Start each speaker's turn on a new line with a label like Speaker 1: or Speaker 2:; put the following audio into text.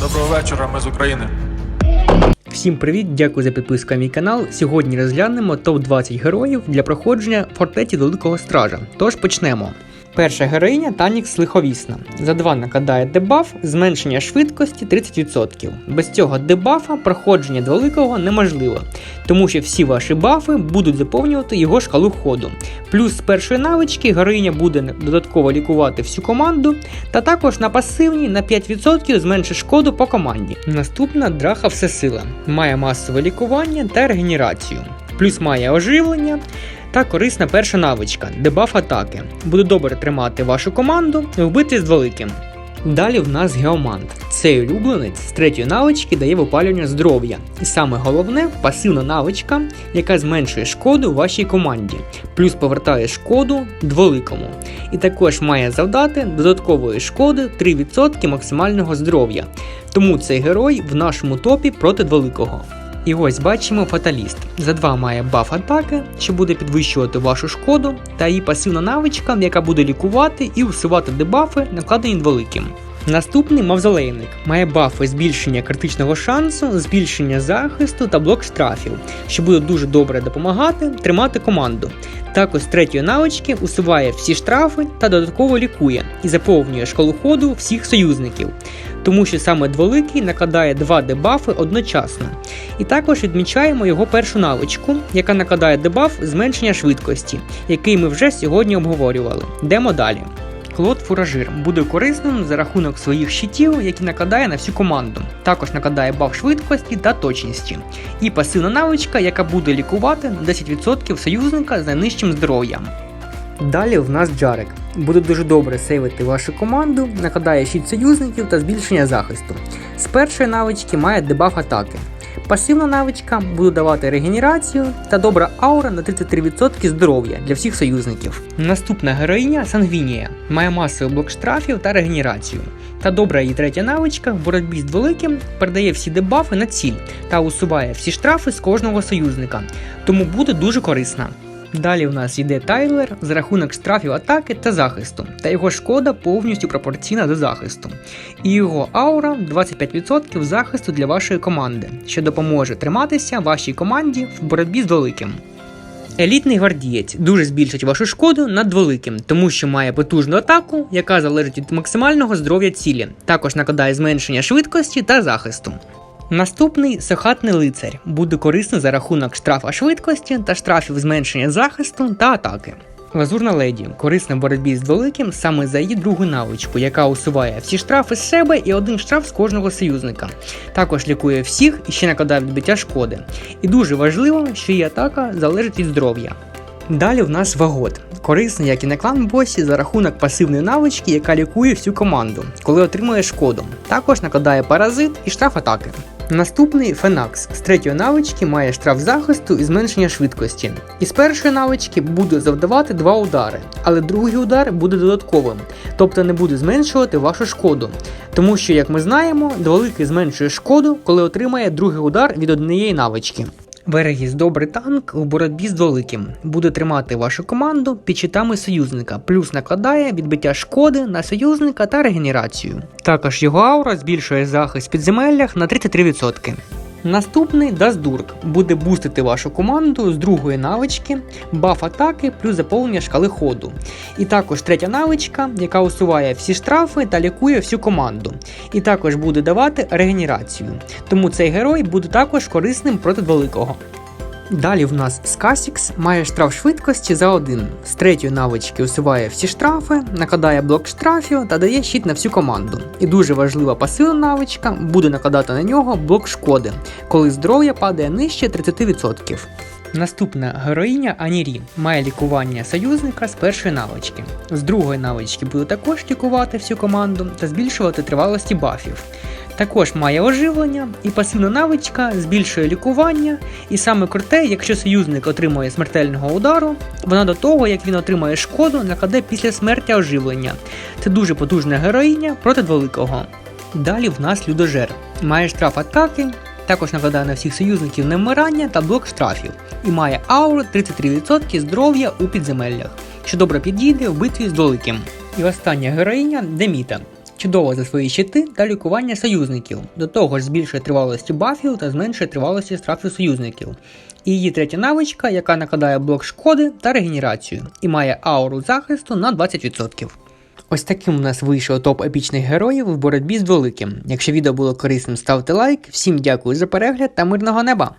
Speaker 1: Доброго вечора, ми з України.
Speaker 2: Всім привіт, дякую за підписку на мій канал. Сьогодні розглянемо топ-20 героїв для проходження фортеці Великого Стража. Тож почнемо. Перша героїня Танікс Лиховісна. За 2 накладає дебаф, зменшення швидкості 30%. Без цього дебафа проходження до неможливо, тому що всі ваші бафи будуть заповнювати його шкалу ходу. Плюс з першої навички героїня буде додатково лікувати всю команду, та також на пасивній на 5% зменшить шкоду по команді. Наступна драха Всесила. Має масове лікування та регенерацію. Плюс має оживлення та корисна перша навичка дебаф атаки. Буде добре тримати вашу команду і вбити з великим. Далі в нас геомант. Цей улюбленець з третьої навички дає випалювання здоров'я. І саме головне пасивна навичка, яка зменшує шкоду вашій команді, плюс повертає шкоду дволикому. І також має завдати додаткової шкоди 3% максимального здоров'я. Тому цей герой в нашому топі проти дволикого. І ось бачимо фаталіст. За 2 має баф атаки, що буде підвищувати вашу шкоду, та її пасивна навичка, яка буде лікувати і усувати дебафи, накладені великим. Наступний мавзолейник має бафи збільшення критичного шансу, збільшення захисту та блок штрафів, що буде дуже добре допомагати тримати команду. Також третьої навички усуває всі штрафи та додатково лікує і заповнює шкалу ходу всіх союзників, тому що саме дволикий накладає два дебафи одночасно. І також відмічаємо його першу навичку, яка накладає дебаф зменшення швидкості, який ми вже сьогодні обговорювали. Йдемо далі. Клод Фуражир буде корисним за рахунок своїх щитів, які накладає на всю команду. Також накладає баф швидкості та точності. І пасивна навичка, яка буде лікувати на 10% союзника з найнижчим здоров'ям. Далі в нас Джарек. Буде дуже добре сейвити вашу команду, накладає щит союзників та збільшення захисту. З першої навички має дебаф атаки. Пасивна навичка буде давати регенерацію та добра аура на 33% здоров'я для всіх союзників. Наступна героїня Сангвінія має масовий блок штрафів та регенерацію. Та добра її третя навичка в боротьбі з дволиким передає всі дебафи на ціль та усуває всі штрафи з кожного союзника, тому буде дуже корисна. Далі у нас йде Тайлер за рахунок штрафів атаки та захисту, та його шкода повністю пропорційна до захисту. І його аура 25% захисту для вашої команди, що допоможе триматися вашій команді в боротьбі з великим. Елітний гвардієць дуже збільшить вашу шкоду над великим, тому що має потужну атаку, яка залежить від максимального здоров'я цілі. Також накладає зменшення швидкості та захисту. Наступний сохатний лицар буде корисний за рахунок штрафа швидкості та штрафів зменшення захисту та атаки. Лазурна леді корисна в боротьбі з великим саме за її другу навичку, яка усуває всі штрафи з себе і один штраф з кожного союзника. Також лікує всіх і ще накладає відбиття шкоди. І дуже важливо, що її атака залежить від здоров'я. Далі в нас вагот. Корисний, як і на клан босі, за рахунок пасивної навички, яка лікує всю команду, коли отримує шкоду. Також накладає паразит і штраф атаки. Наступний Фенакс з третьої навички має штраф захисту і зменшення швидкості. І з першої навички буде завдавати два удари, але другий удар буде додатковим, тобто не буде зменшувати вашу шкоду. Тому що, як ми знаємо, дволикий зменшує шкоду, коли отримає другий удар від однієї навички. Верегіс добрий танк у боротьбі з великим. Буде тримати вашу команду під щитами союзника, плюс накладає відбиття шкоди на союзника та регенерацію. Також його аура збільшує захист в підземеллях на 33%. Наступний Даздурк буде бустити вашу команду з другої навички, баф атаки плюс заповнення шкали ходу. І також третя навичка, яка усуває всі штрафи та лікує всю команду. І також буде давати регенерацію. Тому цей герой буде також корисним проти великого. Далі в нас Скасікс має штраф швидкості за один. З третьої навички усуває всі штрафи, накладає блок штрафів та дає щит на всю команду. І дуже важлива пасивна навичка буде накладати на нього блок шкоди, коли здоров'я падає нижче 30%. Наступна героїня Анірі має лікування союзника з першої навички. З другої навички буде також лікувати всю команду та збільшувати тривалості бафів. Також має оживлення і пасивна навичка збільшує лікування, і саме круте, якщо союзник отримує смертельного удару, вона до того, як він отримає шкоду, накладе після смерті оживлення. Це дуже потужна героїня проти великого. Далі в нас людожер. Має штраф атаки, також накладає на всіх союзників немирання та блок штрафів, і має ауру 33% здоров'я у підземеллях, що добре підійде в битві з великим. І остання героїня Деміта. Чудова за свої щити та лікування союзників. До того ж збільшує тривалості бафів та зменшує тривалості страфів союзників. І її третя навичка, яка накладає блок шкоди та регенерацію, і має ауру захисту на 20%. Ось таким у нас вийшов топ епічних героїв в боротьбі з великим. Якщо відео було корисним, ставте лайк. Всім дякую за перегляд та мирного неба!